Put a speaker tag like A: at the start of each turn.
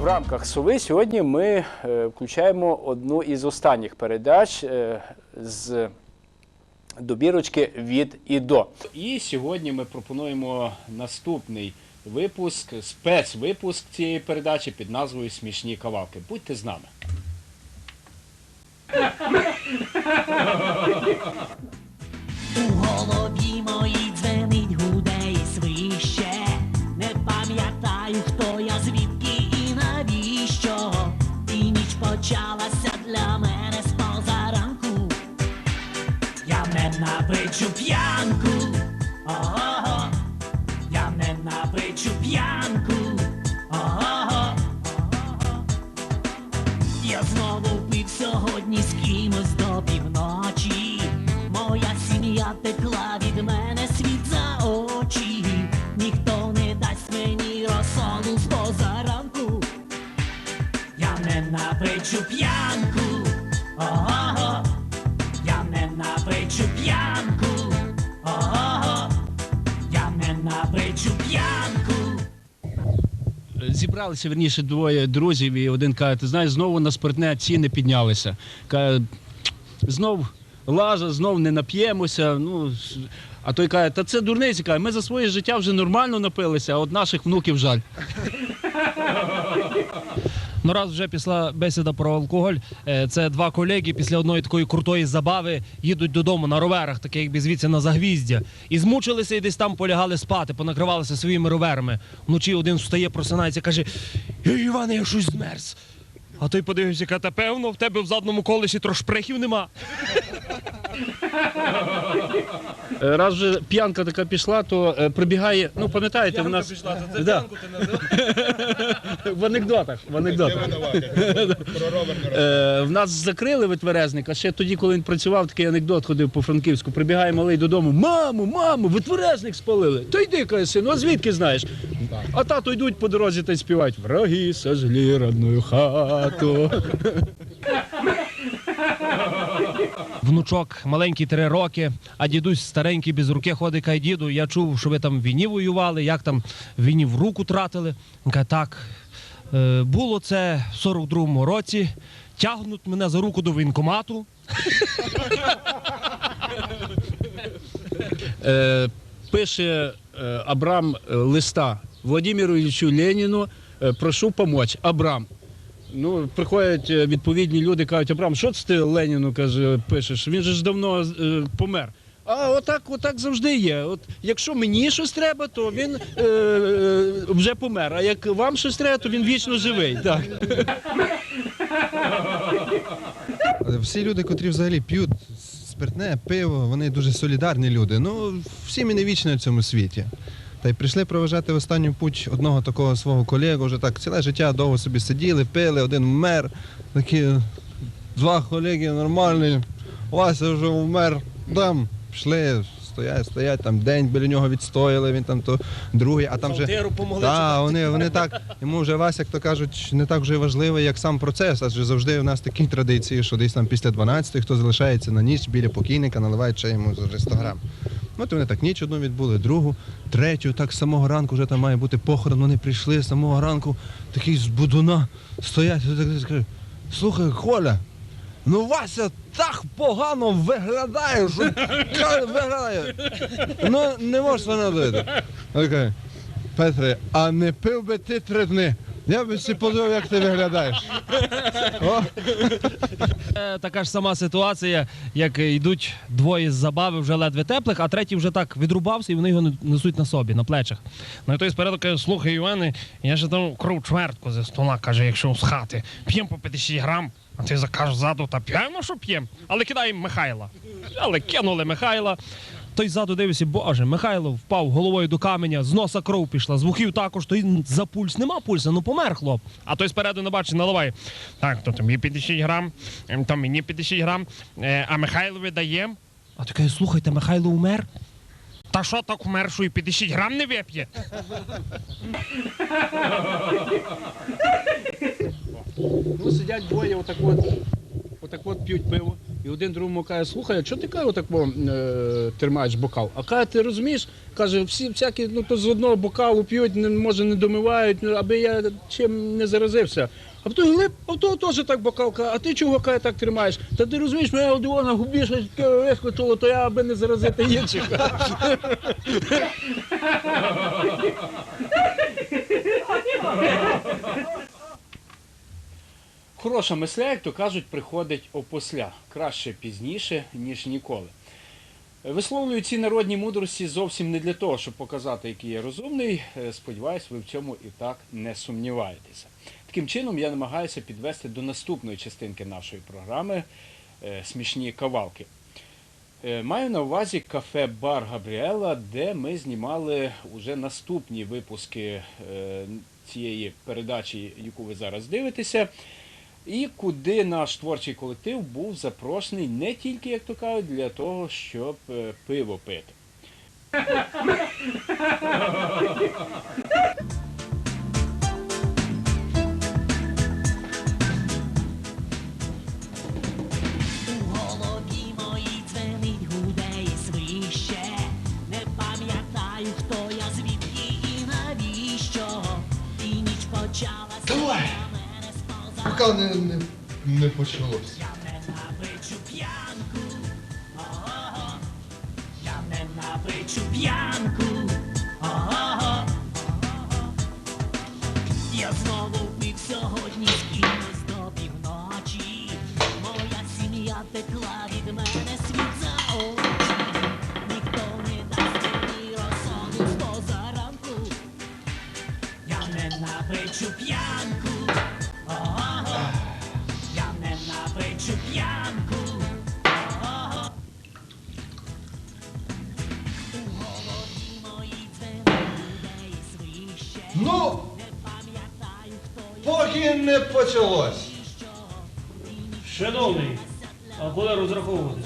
A: В рамках сови сьогодні ми е, включаємо одну із останніх передач е, з добірочки від і до. І сьогодні ми пропонуємо наступний випуск, спецвипуск цієї передачі під назвою Смішні кавалки. Будьте з нами.
B: У голові ненавиджу п'янку. Ого, я ненавиджу п'янку. Ого, я знову пив сьогодні з кимось до півночі. Моя сім'я текла від мене світ за очі. Ніхто не дасть мені розсолу з позаранку. Я ненавиджу п'янку.
C: Зібралися верніше двоє друзів, і один каже, ти знаєш, знову на спиртне ціни піднялися. Каже, знов лажа, знов не нап'ємося. Ну, а той каже, та це дурниці, каже, ми за своє життя вже нормально напилися, а от наших внуків жаль.
D: Ну, раз вже після бесіда про алкоголь, е, це два колеги після одної такої крутої забави їдуть додому на роверах, таких якби звідси на загвіздя. І змучилися і десь там полягали спати, понакривалися своїми роверами. Вночі один встає, просинається, каже: Ей, Іване, я щось змерз. А той подивився, каже, та певно, в тебе в задньому колесі трошпрехів нема.
C: Е, Раз вже п'янка така пішла, то е, прибігає, ну пам'ятаєте, в нас Да. в анекдотах. В анекдотах. Е, В нас закрили витверезник, а ще тоді, коли він працював, такий анекдот ходив по Франківську. Прибігає малий додому. Мамо, мамо, витверезник спалили. То йди, каже сину, а звідки знаєш? А тато йдуть по дорозі та й співають Враги сожгли родную хату.
D: Внучок маленький три роки, а дідусь старенький без руки ходить, каже, діду, я чув, що ви там в війні воювали, як там війні в руку тратили. Він каже, так, е, було це в 42-му році, тягнуть мене за руку до воєнкомату.
C: Е, пише е, Абрам листа Владимиру Іллічу Леніну, прошу помочь. Абрам. Ну, приходять е, відповідні люди, кажуть, Абрам, що це ти Леніну каже, пишеш? Він же ж давно е, помер. А отак, отак завжди є. От якщо мені щось треба, то він е, е, вже помер. А як вам щось треба, то він вічно живий. Так.
E: Всі люди, котрі взагалі п'ють спиртне, пиво, вони дуже солідарні люди. Ну, всі ми не вічні в цьому світі. Та й прийшли проважати в останню путь одного такого свого колегу, вже так ціле життя довго собі сиділи, пили, один вмер. Такі два колеги нормальні. Вася вже вмер. Там пішли, стоять, стоять, там день біля нього відстояли, він там то другий, а там вже. Так, вони, вони так, йому вже Вася, як то кажуть, не так вже важливий, як сам процес. Адже завжди у нас такі традиції, що десь там після 12 хто залишається на ніч біля покійника, наливають ще йому за 100 грам. Ну, От вони так ніч одну відбули, другу, третю, так з самого ранку вже там має бути похорон. Вони прийшли з самого ранку, такий з будуна стоять, скажуть, слухай, Коля. Ну Вася так погано виглядає, що виглядає. Ну не можеш вона. Окей. Петре, а не пив би ти три дні. Я би всі подивив, як ти виглядаєш. О,
D: Е, Така ж сама ситуація, як йдуть двоє з забави вже ледве теплих, а третій вже так відрубався і вони його несуть на собі, на плечах. Ну і той спереду каже, слухай, Іване, я ж там кров чвертку зі стола, каже, якщо з хати. П'єм по 50 грам, а ти закажеш ззаду, та п'ємо, що п'єм. Але кидаємо Михайла. Але кинули Михайла. Той ззаду дивився, боже, Михайло впав головою до каменя, з носа кров пішла, з вухів також, той за пульс нема пульса, ну помер хлоп. А той спереду не бачить, наливає. Так, то тобі 50 грам, ем, то мені 50 грам, а Михайлові даємо. А ти каже, слухайте, Михайло умер. Та що так умер, що і 50 грам не вип'є?
C: Ну, сидять двоє, отак от, отак от п'ють пиво.
F: І один другому каже, слухай, а чого ти каже, отак о, е, тримаєш бокал? А каже, ти розумієш? Каже, всі всякі, ну то з одного бокалу п'ють, не, може не домивають, ну, аби я чим не заразився. А той глиб, а в того теж так бокал каже, а ти чого каже, так тримаєш? Та ти розумієш, мене одного на губі щось вискочило, то я аби не заразити інших.
C: Хороша мисля, як то кажуть, приходить опосля. Краще пізніше, ніж ніколи. Висловлюю ці народні мудрості зовсім не для того, щоб показати, який я розумний. Е, Сподіваюсь, ви в цьому і так не сумніваєтеся. Таким чином, я намагаюся підвести до наступної частинки нашої програми е, смішні кавалки. Е, Маю на увазі кафе-бар Габріела, де ми знімали уже наступні випуски цієї передачі, яку ви зараз дивитеся, і куди наш творчий колектив був запрошений не тільки, як то кажуть, для того, щоб е, пиво пити.
B: У голові моїй дзвенить гуде і свище. Не пам'ятаю, хто я, звідки навіщо. І ніч почалася,
E: Давай. Поки не, не, не почалося.
B: Я ненавиджу п'янку. Ого. Я знову пив сьогодні кимось до півночі. Моя сім'я текла від мене світ за очі. Ніхто не дасть мені розсуду позаранку. Я ненавиджу п'янку.
E: Ну, поки не почалось.
D: Шановний, а коли розраховуватися?